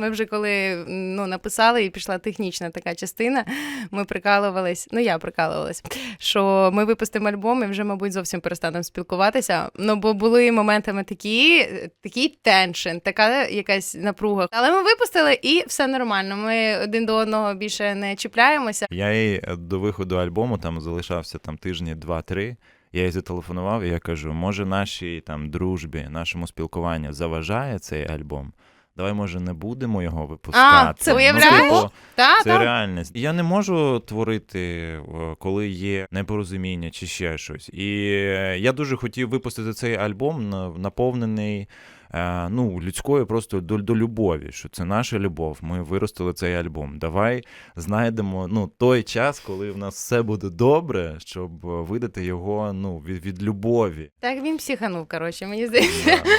Ми вже коли ну, написали і пішла технічна така частина, ми прикалувались, ну я прикалувалась, що ми випустимо альбом і вже, мабуть, зовсім перестанемо спілкуватися. Ну, бо були моментами такі, такий теншн, така якась напруга. Але ми випустили і все нормально. Ми один до одного більше не чіпляємося. Я їй до виходу альбому там залишався там тижні два-три. Я їй зателефонував, і я кажу: може, нашій там дружбі, нашому спілкуванню заважає цей альбом. Давай, може, не будемо його випускати. це Ну, типу, Та, Це та. реальність. Я не можу творити, е, коли є непорозуміння чи ще щось. І е, я дуже хотів випустити цей альбом, на- наповнений е, ну, людською просто до, до любові, що це наша любов. Ми виростили цей альбом. Давай знайдемо ну, той час, коли в нас все буде добре, щоб е, видати його ну, від, від любові. Так він психанув, коротше, мені здається. Да.